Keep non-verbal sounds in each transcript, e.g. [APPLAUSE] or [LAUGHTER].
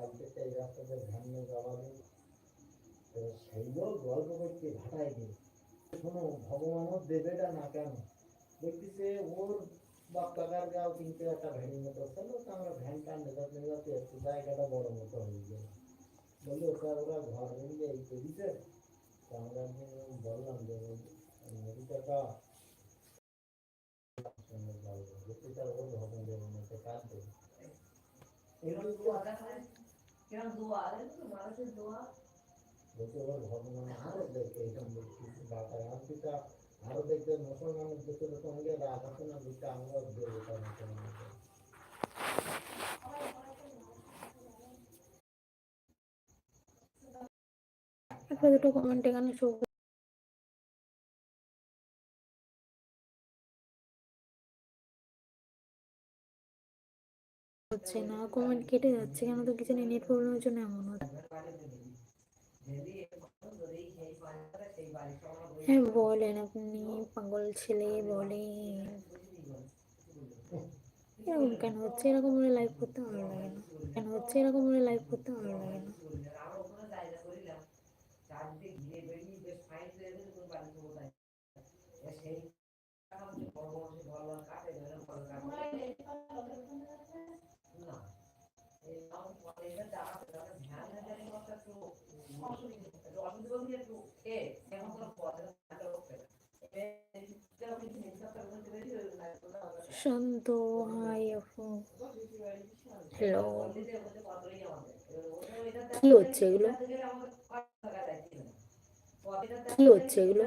কালকে তো এই রাস্তাতে ভ্যান নিয়ে যাওয়া নেই তো সেইগুলো গল্প করতে ভাটাই দিই শোনো ভগবানও দেবেটা না কেন দেখতেছে ওর বাপ কাকার গাও কিন্তু একটা ভ্যানের মতো ছিল তো আমরা ভ্যান টান নেতাতে নেতাতে একটু জায়গাটা বড় মতো হয়ে গেল বলল স্যার ওরা ঘর ভেঙে এই তো দিছে তো আমরা একদিন বললাম যে নদী টাকা যেটা ওর ভবন দেবো না তো কার দেবো এগুলো বলতে ওর ভগবান আরও দেখে এরকম দেখছি বাবার আর্থিকা আরও দেখবে মুসলমানের দেশের সঙ্গে রাগ আছে না দুটা আমরা দেবো তার মুসলমানকে একটা দুটো কমেন্ট এখানে শো হচ্ছে না, কমেন্ট কেটে যাচ্ছে, কেন তো কিছু নেট প্রবলেমের জন্য এমন হচ্ছে। হ্যাঁ বলেন আপনি, পাগল ছেলে বলেন এরকম কেন হচ্ছে? এরকম করে লাইভ করতে ভালো লাগে না। কেন হচ্ছে? এরকম করে লাইভ করতে ভালো লাগে না। শান্ত, হাই হ্যালো কি হচ্ছে এগুলো? কি হচ্ছে এগুলো?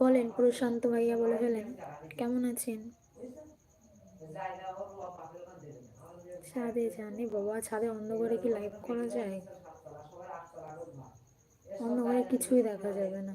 বলেন, প্রশান্ত ভাইয়া বলে ফেলেন। কেমন আছেন? ছাদে জানি বাবা ছাদে অন্ধকারে কি লাইভ করা যায়? অন্ধকারে কিছুই দেখা যাবে না।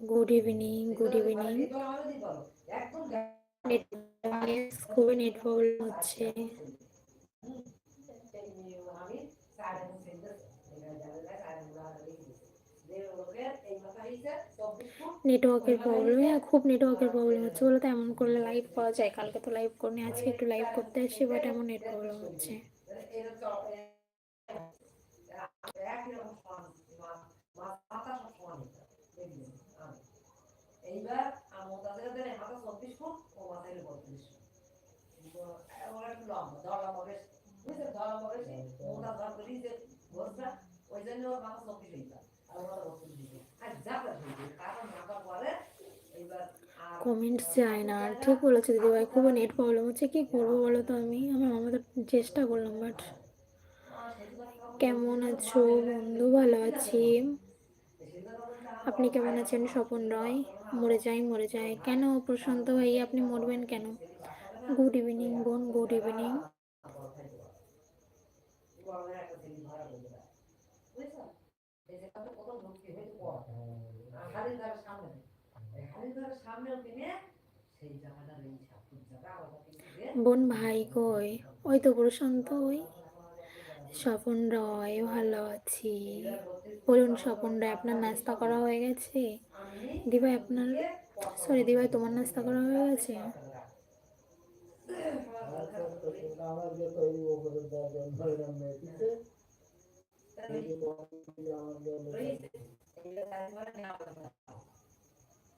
গুড ইভিনিং গুড ইভিনিং খুবই নেট প্রবলেম হচ্ছে। নেটওয়ার্কের প্রবলেম হ্যাঁ খুব নেটওয়ার্কের প্রবলেম হচ্ছে বলে তো এমন করলে লাইভ করা যায়। কালকে তো লাইভ করিনি, আজকে একটু লাইভ করতে আসছি বাট এমন নেট প্রবলেম হচ্ছে। এইবার চব্বিশ ফুট ও মাথায় বত্রিশ ওই জন্য ওর মাথা চব্বিশ হইতা আর ওরা বত্রিশ দিকে আর যা পারে কারণ মাথা পরে এইবার আর কমেন্টস যায় না। আর ঠিক বলেছে দিদিভাই, খুব নেট প্রবলেম হচ্ছে। কি করব বলো তো আমি? আমি আমাদের চেষ্টা করলাম বাট কেমন আছো বন্ধু? ভালো আছি। আপনি কেমন আছেন? স্বপন রয়? মরে যাই মরে যাই। কেন প্রশান্ত ভাই আপনি মরবেন কেন? গুড ইভিনিং বোন গুড ইভিনিং বোন ভাই কই? ওই তো প্রশান্ত ওই। স্বপন রয় ভালো আছি। বলুন স্বপন রায় আপনার নাস্তা করা হয়ে গেছে? দিভাই আপনার সরি দিভাই তোমার নাস্তা করা হয়ে গেছে? আমার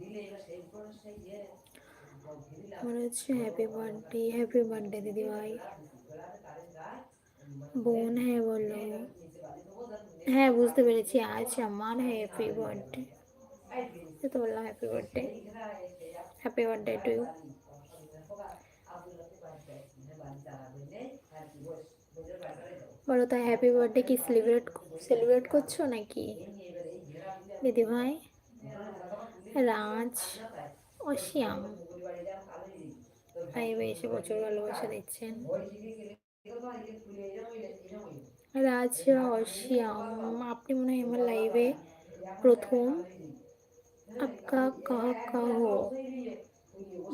দিলে এবার সেই করে সেই ইয়ে, ঘিরিলা, আমার? হচ্ছে হ্যাপি বার্থডে হ্যাপি বার্থডে দিদি বোন হ্যাঁ বলল হ্যাঁ বুঝতে পেরেছি। আজ আমার হ্যাপি বার্থডে তো বললাম happy birthday happy birthday to you বলো তো হ্যাপি বার্থডে কি সেলিব্রেট সেলিব্রেট করছ নাকি? দিদি ভাই রাজ? অশ্যাম ভাই এসে প্রচুর ভালোবাসা দিচ্ছেন রাজ অশ্যাম আপনি মনে হয় আমার লাইভে প্রথম आपका कहा का हो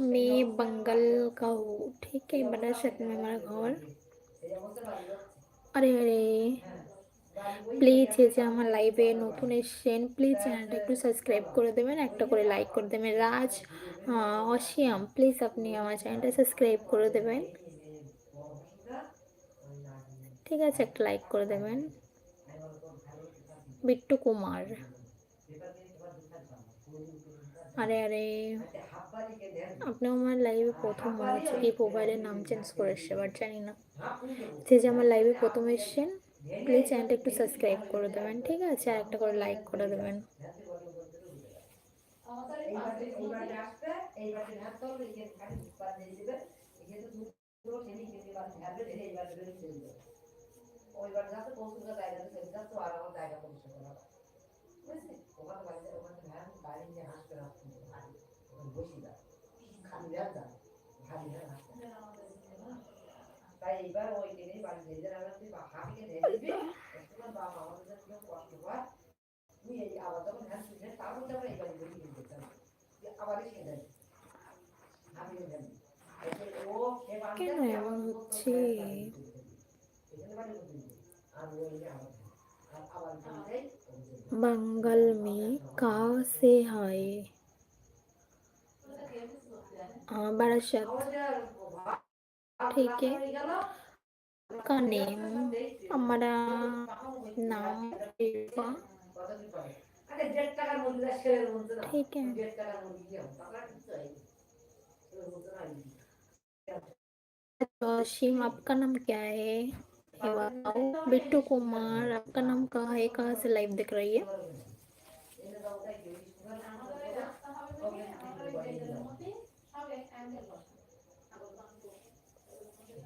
मैं बंगल का हूँ ठीक है बड़ा शक में हमारा घर আরে আরে প্লিজ এই যে আমার লাইভে নতুন এসছেন প্লিজ চ্যানেলটা একটু সাবস্ক্রাইব করে দেবেন একটা করে লাইক করে দেবেন রাজ আহ, অসিয়াম প্লিজ আপনি আমার চ্যানেলটা সাবস্ক্রাইব করে দেবেন। ঠিক আছে, একটা লাইক করে দেবেন। বিট্টু কুমার। আরে আরে। আপনি আমার লাইভে প্রথম, মনে হচ্ছে কি প্রোফাইলের নাম চেঞ্জ করে এসছে বাট জানি না। যে যে আমার লাইভে প্রথম এসছেন প্লিজ চ্যানেলটা একটু সাবস্ক্রাইব করে দেবেন, ঠিক আছে? আর একটা করে লাইক করে দেবেন। ওইবার যাতে পৌঁছতে জায়গা সেটা যাচ্ছে আর আমার জায়গা করা বুঝলি ওখানে বাড়িতে ওখানে ভ্যান গাড়ি নিয়ে হাসতে রাখতে ওখানে বসে যা খালি ভ্যান যা খালি ভ্যান হাসতে তাই এবার ওই দিনেই বাড়ি নিজের আমরা তুই হাঁপিকে দিয়ে দিবি তোমার বাবা আমাদের কষ্ট হয় তুই এই আবার যখন ভ্যান শুনে তারপর তো আমরা এই বাড়ি বসে দিতে চাই আবার এসে যাই হাঁপিকে যাবি ও সে বাড়ি কেন যাবে, এমন আমার হচ্ছে? এখানে বাড়ি বসে দিবি। আর ওই যে আবার আর আবার যাই बंगाल में कहाँ से है हाँ बारासात ठीक है का नेम हमारा नाम शिल्पा ठीक है जोशीम आपका नाम क्या है ये बताओ बिट्टू कुमार आपका नाम कहाँ है कहाँ से लाइव दिख रही है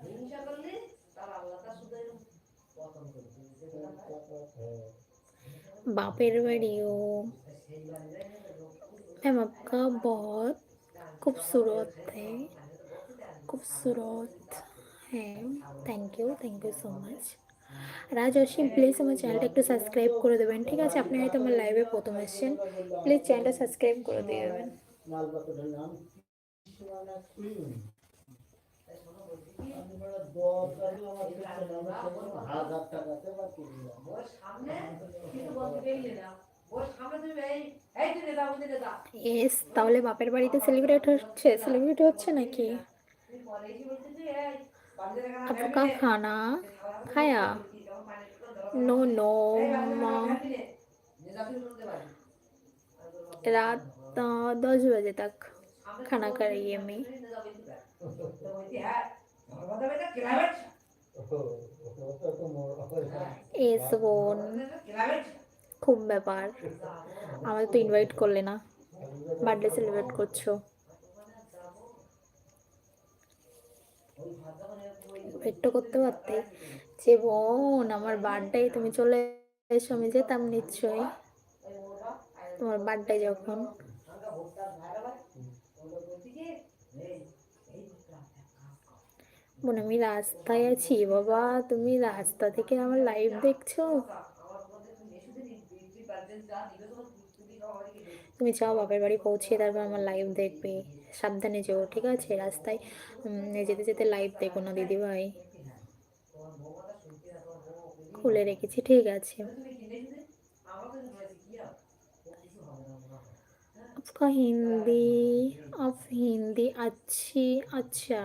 হিংসা করলে তার আল্লাহ তার শুধু পতন করবে बापेर वीडियो मैम आपका बहुत खूबसूरत है खूबसूरत है thank you thank you so much Raj Asim please আমার চ্যানেলটা একটু সাবস্ক্রাইব করে দেবেন ঠিক আছে আপনি হয়তো আমার লাইভে প্রথম এসেছেন প্লিজ চ্যানেলটা সাবস্ক্রাইব করে দিয়ে দেবেন মাল বাকটার নাম কৃষ্ণানা ক্রিম আমি বড় দরকারি আমার কিছু না আমার কোনো হাজার টাকাতে বা কিনলাম ওর সামনে কিছু বলতে পেরিয়ে না ওর সামনে তুমি এই এই তুই নেতা বলতে নেতা এস তাহলে বাপের বাড়িতে সেলিব্রেট হচ্ছে সেলিব্রেট হচ্ছে নাকি তুই কলেজে বলতে তুই এই বান্ধে দেখা आपका खाना खाया नो नो रात अ, दस बजे तक खाना खाई है मैं এস বোন খুব ব্যাপার। আমাদের তো ইনভাইট করলে না। বার্থডে সেলিব্রেট করছ। একটু করতে পারতে। যে বোন, আমার বার্থডে তুমি চলে এসো, আমি যেতাম নিশ্চয়ই। তোমার বার্থডে যখন। বোন, আমি রাস্তায় আছি, বাবা। তুমি রাস্তা থেকে আমার লাইভ দেখছ? তুমি যাও বাপের বাড়ি পৌঁছে তারপর আমার লাইভ দেখবে সাবধানে যেও ঠিক আছে রাস্তায় উম, যেতে যেতে লাইভ দেখো না দিদি ভাই খুলে রেখেছি ঠিক আছে आपका हिंदी आप हिंदी अच्छी अच्छा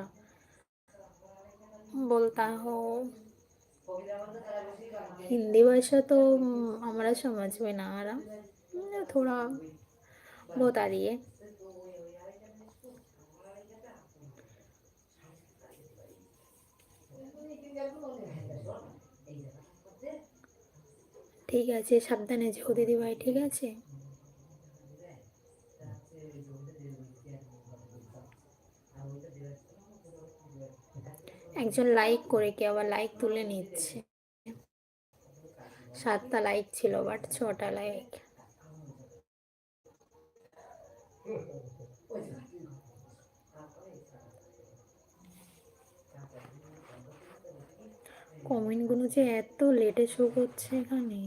बोलता हो हिंदी भाषा तो हम्म, हमारा समझ में ना आ रहा हम्म, थोड़ा बहुत आ रही है ঠিক আছে সাবধানে যেও দিদি ভাই ঠিক আছে একজন লাইক করে কে আবার লাইক তুলে নিচ্ছে। সাতটা লাইক ছিল বাট ছটা লাইক কমেন্টগুলো যে এত লেটে শো করছে এখানে।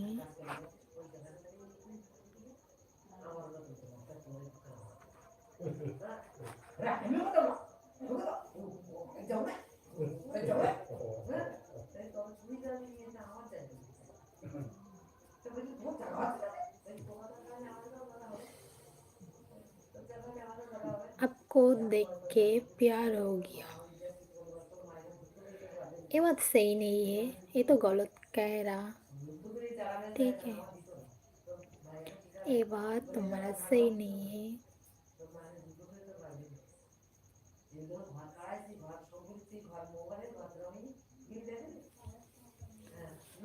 [LAUGHS] आपको देख के प्यार हो गया। ये बात सही नहीं है, ये तो गलत कह रहा। ठीक है। ये बात तुम्हारा सही नहीं है।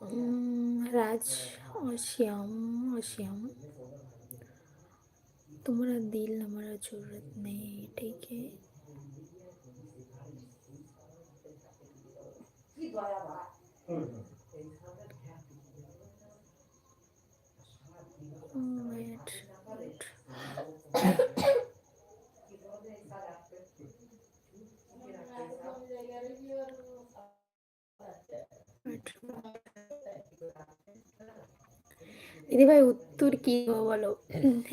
राज और श्याम और श्याम तुम्हारा दिल हमारा ज़रूरत नहीं है ठीक है Wait. দিদিভাই উত্তর কি দেবো বলো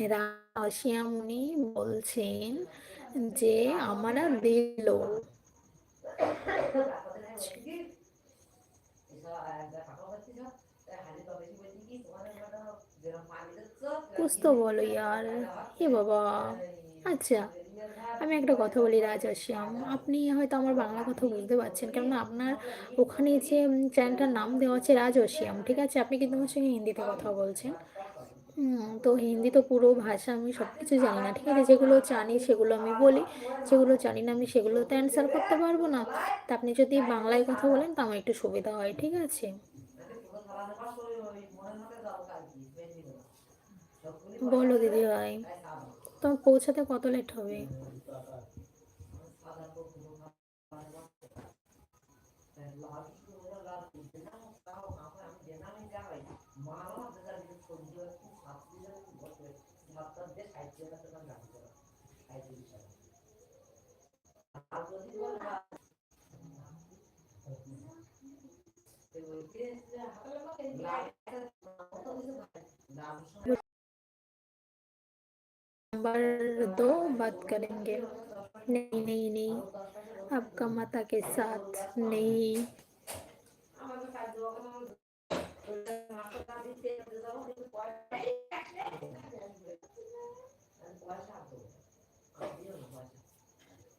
রাশিয়ামুনি বলছেন যে আমরা দিল कुछ तो बोलो यार হে বাবা আচ্ছা আমি একটা কথা বলি, রাজা শ্যাম। আপনি হয়তো আমার বাংলা কথা বুঝতে পারছেন, কেননা আপনার ওখানে যে চ্যানেলটার নাম দেওয়া আছে রাজ শ্যাম, ঠিক আছে? আপনি কিন্তু আমার সঙ্গে হিন্দিতে কথা বলছেন। তো হিন্দি তো পুরো ভাষা, আমি সব কিছু জানি না, ঠিক আছে? যেগুলো জানি সেগুলো আমি বলি, যেগুলো জানি না আমি সেগুলো তো অ্যান্সার করতে পারব না। তা আপনি যদি বাংলায় কথা বলেন, তো আমার একটু সুবিধা হয়, ঠিক আছে? বলো দিদি ভাই তোমার পৌঁছাতে কত লেট হবে? नंबर दो बात करेंगे। नहीं नहीं नहीं। आपका माता के साथ नहीं।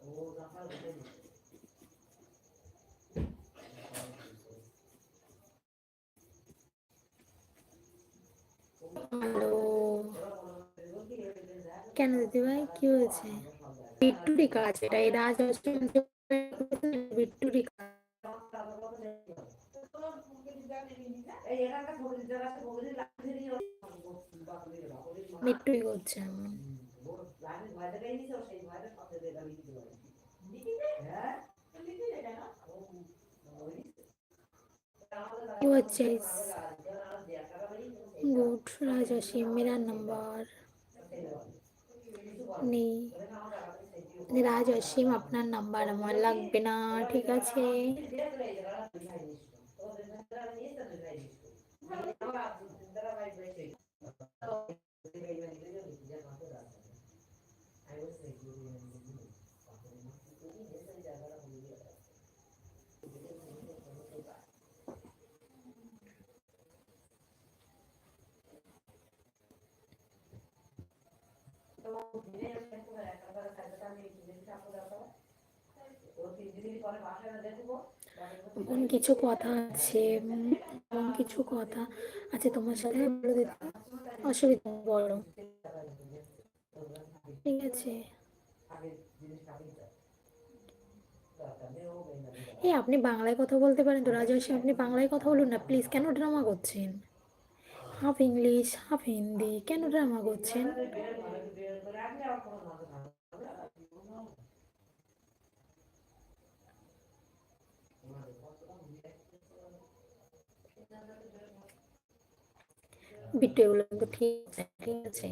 কোনো পয়সা ভাই? কি হয়েছে? বিট্টুরি কাজ এটা এই রাজ বিট্টুরি কাজ। এই এখানকার ছোট দিদার কাছে বগরি লাগছে নিয়ে বাপরে বাপরে বিট্টুরি করছে এমন লাইনে ভয়টা গাই দিছে সেই ভয়টা সাথে দেখা লিখতে পারে হ্যাঁ purchase good Rajashi mirror number নেই রাজ অসীম আপনার নাম্বার আমার লাগবে না ঠিক আছে কিছু কথা আছে এমন কিছু কথা আছে তোমার সাথে? বলে দিতে অসুবিধা বলো। ঠিক আছে। এই আপনি বাংলায় কথা বলতে পারেন তো রাজস্বী আপনি বাংলায় কথা বলুন না প্লিজ কেন ড্রামা করছেন? হাফ ইংলিশ হাফ হিন্দি কেন ড্রামা করছেন? এগুলো কিন্তু ঠিক আছে ঠিক আছে।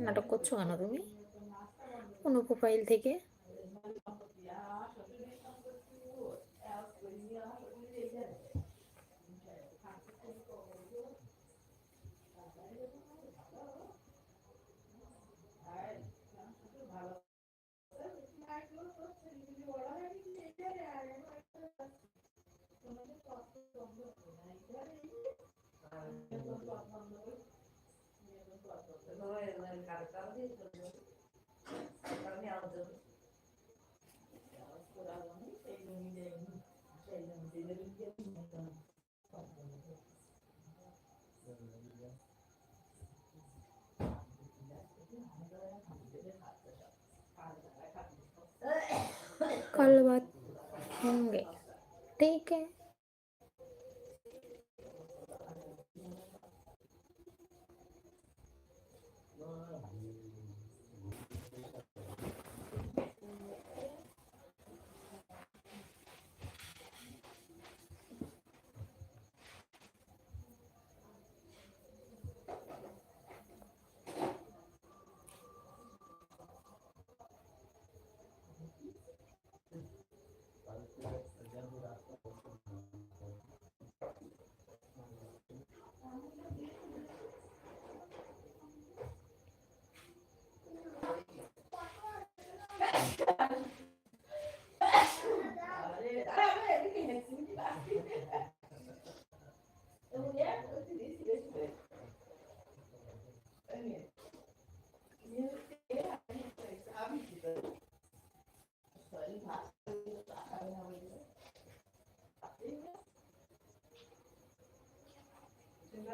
নাটক করছ কেন তুমি? কোনো প্রোফাইল থেকে? कल बात होंगे। ठीक है।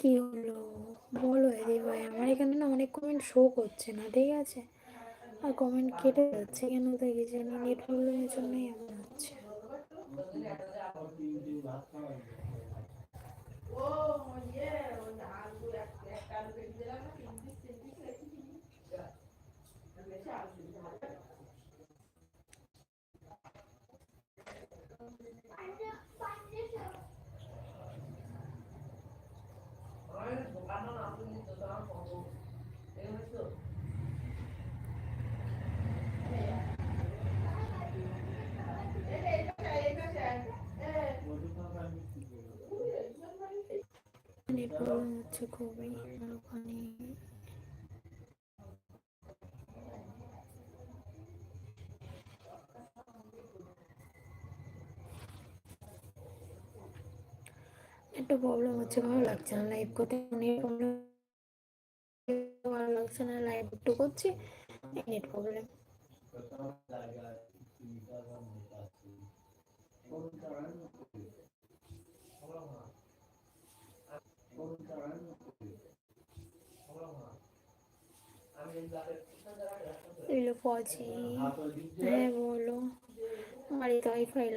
কি হলো? বলো দিদি ভাই, আমার এখানে না অনেক কমেন্ট শো করছে না, ঠিক আছে? আর কমেন্ট কেটে যাচ্ছে কেন? তাই জানি নেট প্রবলেমের জন্যই এমন হচ্ছে। আমার দোকানও না তুমি তো দাম কম এই হচ্ছে খুবই ওখানে একটু প্রবলেম হচ্ছে, ভালো লাগছে না লাইভ করতে। নেট প্রবলেম ভালো লাগছে না লাইভ একটু করছি নেট প্রবলেম এলো পজি। হ্যাঁ বলো। বাড়িতে wifi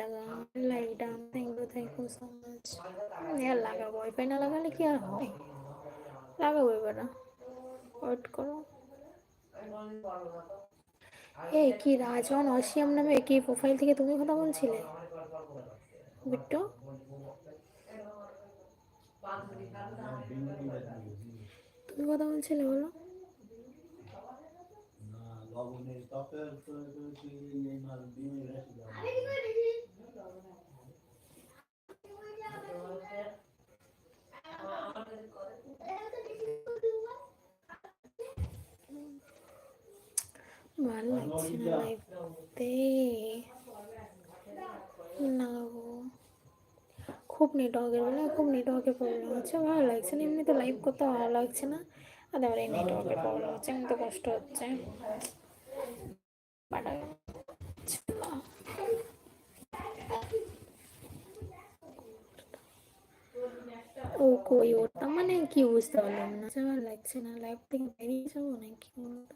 thank you thank you so much লাগাবো ওয়াইফাই না লাগালে কি আর হয় লাগাবো ওয়েট করো। কি অসিয়াম নামে কি প্রোফাইল থেকে তুমি কথা বলছিলে? বিট্টু? তুমি কথা বলছিলে বলো? ভালো লাগছে না লাইভতে না গো খুব নেটওয়ার্কের বলে খুব নেটওয়ার্কের প্রবলেম হচ্ছে। ভালো লাগছে না এমনি তো লাইভ করতে ভালো লাগছে না। আর এই নেটওয়ার্কের প্রবলেম হচ্ছে এমনি তো কষ্ট হচ্ছে। ও কই ওটা মানে কি বুঝতে পারলাম না। আচ্ছা, ভালো লাগছে না। লাইভ থেকে বেরিয়ে যাব নাকি বলতো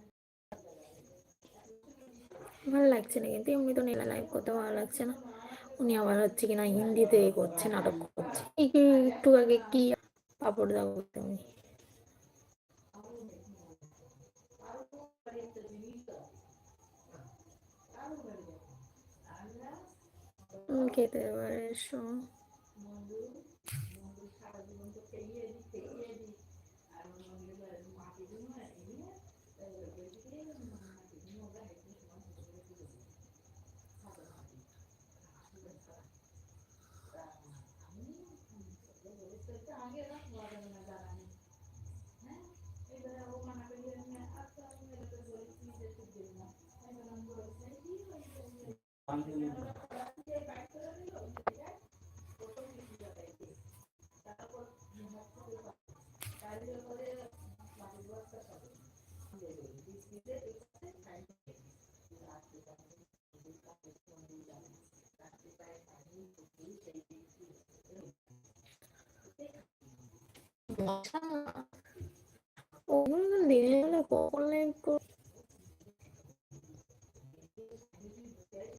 ভালো লাগছে না কিন্তু এমনি তো নীলা লাইভ করতে ভালো লাগছে না। উনি আবার হচ্ছে কিনা হিন্দিতে করছে নাটক করছে। একটু আগে কি পাপড় দাও त्याच्या आगे रख वादन दाराने हे? जरा हो मनाकडे मी आता मेरे को बोल की जे तू देना हे मला बोल से की होईल आमचे जे बॅक करत नाही होते काय फ़ोटो क्लिक करता येते त्यावर महत्त्व कार्य मध्ये वाजवत करतात म्हणजे ती सीधे एक काय रात्री काय पाणी होती এবার এসো ওগুলো দিনের